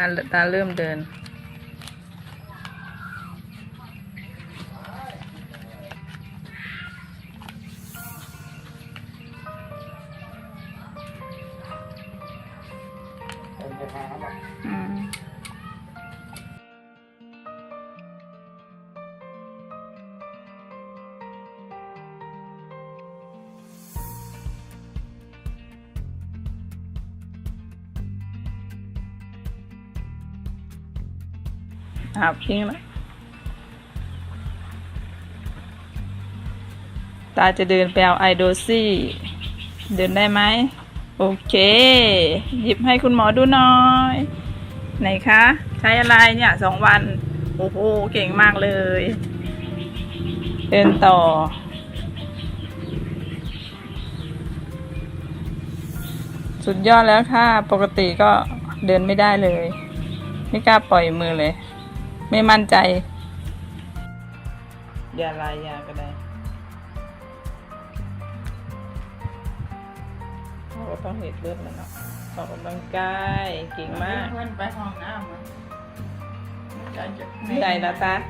อะตาเริ่มเดิน อืม อาบทิ้งแล้วตาจะเดินไปเอาไอโดซี่ เดินได้ไหม โอเค หยิบให้คุณหมอดูหน่อย ไหนคะ ใช้อะไรเนี่ยสองวัน โอ้โห เก่งมากเลย เดินต่อ สุดยอดแล้วค่ะ ปกติก็เดินไม่ได้เลย ไม่กล้าปล่อยมือเลย ไม่มั่นใจ ยาลายยาก็ได้เราก็ต้องเห็ดเลือดแล้วเนาะออกกำลังกายเก่งมากเพื่อนไปห้องน้ำอะจะจะใจนะตาเ